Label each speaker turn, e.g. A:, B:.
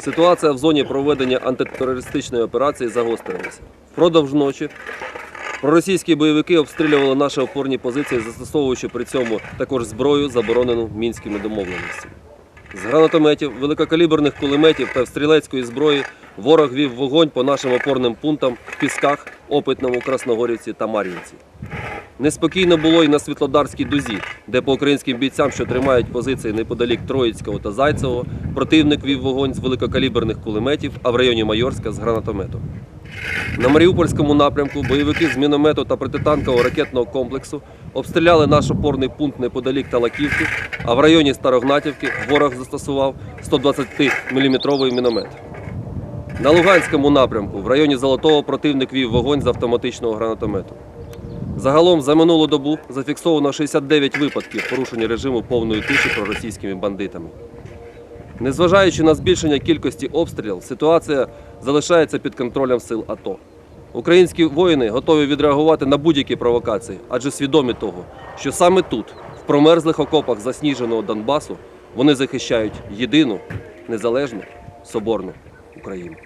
A: Ситуація в зоні проведення антитерористичної операції загострилася. Впродовж ночі проросійські бойовики обстрілювали наші опорні позиції, застосовуючи при цьому також зброю, заборонену мінськими домовленостями. З гранатометів, великокаліберних кулеметів та стрілецької зброї ворог вів вогонь по нашим опорним пунктам в Пісках, Опитному, Красногорівці та Мар'їнці. Неспокійно було і на Світлодарській дузі, де по українським бійцям, що тримають позиції неподалік Троїцького та Зайцевого, противник вів вогонь з великокаліберних кулеметів, а в районі Майорська з гранатомету. На Маріупольському напрямку бойовики з міномету та протитанкового ракетного комплексу обстріляли наш опорний пункт неподалік Талаківки, а в районі Старогнатівки ворог застосував 120-мм міномет. На Луганському напрямку в районі Золотого противник вів вогонь з автоматичного гранатомету. Загалом за минулу добу зафіксовано 69 випадків порушення режиму повної тиші проросійськими бандитами. Незважаючи на збільшення кількості обстрілів, ситуація залишається під контролем сил АТО. Українські воїни готові відреагувати на будь-які провокації, адже свідомі того, що саме тут, в промерзлих окопах засніженого Донбасу, вони захищають єдину, незалежну, соборну Україну.